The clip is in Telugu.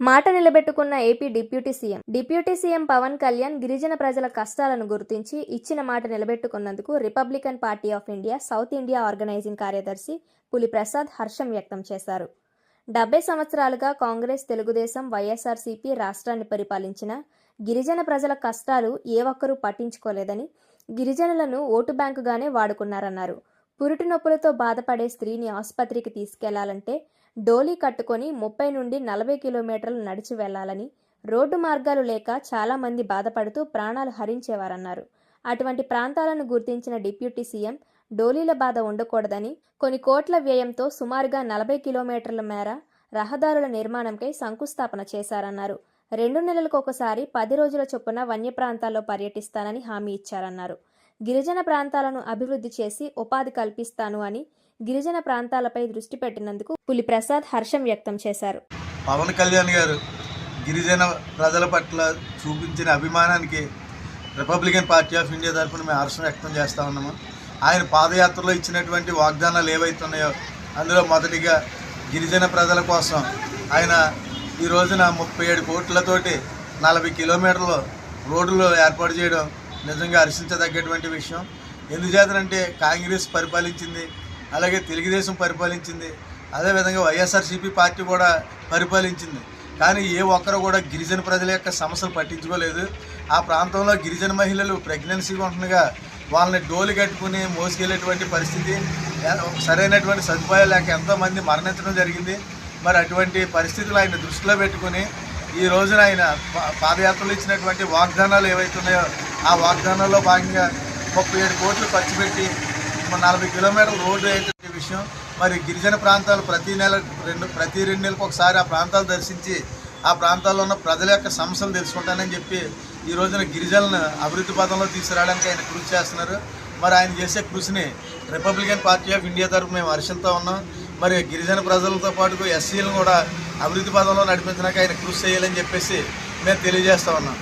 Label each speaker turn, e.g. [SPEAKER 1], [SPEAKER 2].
[SPEAKER 1] మాట నిలబెట్టుకున్న AP deputy CM. Deputy CM Pawan Kalyan గిరిజన ప్రజల కష్టాలను గుర్తించి ఇచ్చిన మాట నిలబెట్టుకున్నందుకు Republican Party of India South India organising కార్యదర్శి పులి ప్రసాద్ హర్షం వ్యక్తం చేశారు. డెబ్బై సంవత్సరాలుగా కాంగ్రెస్ తెలుగుదేశం వైఎస్ఆర్సీపీ రాష్ట్రాన్ని పరిపాలించిన గిరిజన ప్రజల కష్టాలు ఏ ఒక్కరూ పట్టించుకోలేదని గిరిజనులను ఓటు బ్యాంకుగానే వాడుకున్నారన్నారు. పురిటి నొప్పులతో బాధపడే స్త్రీని ఆసుపత్రికి తీసుకెళ్ళాలంటే డోలీ కట్టుకొని ముప్పై నుండి నలభై కిలోమీటర్లు నడిచి వెళ్ళాలని రోడ్డు మార్గాలు లేక చాలామంది బాధపడుతూ ప్రాణాలు హరించేవారన్నారు. అటువంటి ప్రాంతాలను గుర్తించిన డిప్యూటీ సీఎం డోలీల బాధ ఉండకూడదని కొన్ని కోట్ల వ్యయంతో సుమారుగా నలభై కిలోమీటర్ల మేర రహదారుల నిర్మాణంకై శంకుస్థాపన చేశారన్నారు. రెండు నెలలకు ఒకసారి పది రోజుల చొప్పున వన్య ప్రాంతాల్లో పర్యటిస్తానని హామీ ఇచ్చారన్నారు. గిరిజన ప్రాంతాలను అభివృద్ధి చేసి ఉపాధి కల్పిస్తాను అని గిరిజన ప్రాంతాలపై దృష్టి పెట్టినందుకు పులి ప్రసాద్ హర్షం వ్యక్తం చేశారు.
[SPEAKER 2] పవన్ కళ్యాణ్ గారు గిరిజన ప్రజల పట్ల చూపించిన అభిమానానికి రిపబ్లికన్ పార్టీ ఆఫ్ ఇండియా తరఫున మేము హర్షం వ్యక్తం చేస్తూ ఉన్నాము. ఆయన పాదయాత్రలో ఇచ్చినటువంటి వాగ్దానాలు ఏవైతున్నాయో అందులో మొదటిగా గిరిజన ప్రజల కోసం ఆయన ఈ రోజున ముప్పై ఏడు కోట్లతోటి నలభై కిలోమీటర్లు రోడ్లు ఏర్పాటు చేయడం నిజంగా హర్షించదగ్గటువంటి విషయం. ఎందుచేతనంటే కాంగ్రెస్ పరిపాలించింది అలాగే తెలుగుదేశం పరిపాలించింది అదేవిధంగా వైఎస్ఆర్సీపీ పార్టీ కూడా పరిపాలించింది. కానీ ఏ ఒక్కరు కూడా గిరిజన ప్రజల యొక్క సమస్యలు పట్టించుకోలేదు. ఆ ప్రాంతంలో గిరిజన మహిళలు ప్రెగ్నెన్సీగా ఉంటుండగా వాళ్ళని డోలు కట్టుకుని మోసుకెళ్ళేటువంటి పరిస్థితి సరైనటువంటి సదుపాయాలు లేక ఎంతోమంది మరణించడం జరిగింది. మరి అటువంటి పరిస్థితులు ఆయన దృష్టిలో పెట్టుకుని ఈ రోజున ఆయన పాదయాత్రలు ఇచ్చినటువంటి వాగ్దానాలు ఏవైతున్నాయో ఆ వాగ్దానంలో భాగంగా ముప్పై ఏడు కోట్లు ఖర్చు పెట్టి నలభై కిలోమీటర్ల రోడ్డు అయితే విషయం. మరి గిరిజన ప్రాంతాలు ప్రతి నెల రెండు ప్రతి రెండు నెలలకు ఒకసారి ఆ ప్రాంతాలు దర్శించి ఆ ప్రాంతాల్లో ఉన్న ప్రజల యొక్క సమస్యలు తెలుసుకుంటానని చెప్పి ఈ రోజున గిరిజనులను అభివృద్ధి పథంలో తీసుకురావడానికి ఆయన కృషి చేస్తున్నారు. మరి ఆయన చేసే కృషిని రిపబ్లికన్ పార్టీ ఆఫ్ ఇండియా తరఫు మేము హర్షంతో ఉన్నాం. మరి గిరిజన ప్రజలతో పాటు ఎస్సీలను కూడా అభివృద్ధి పదంలో నడిపించడానికి ఆయన కృషి చేయాలని చెప్పేసి మేము తెలియజేస్తా ఉన్నాం.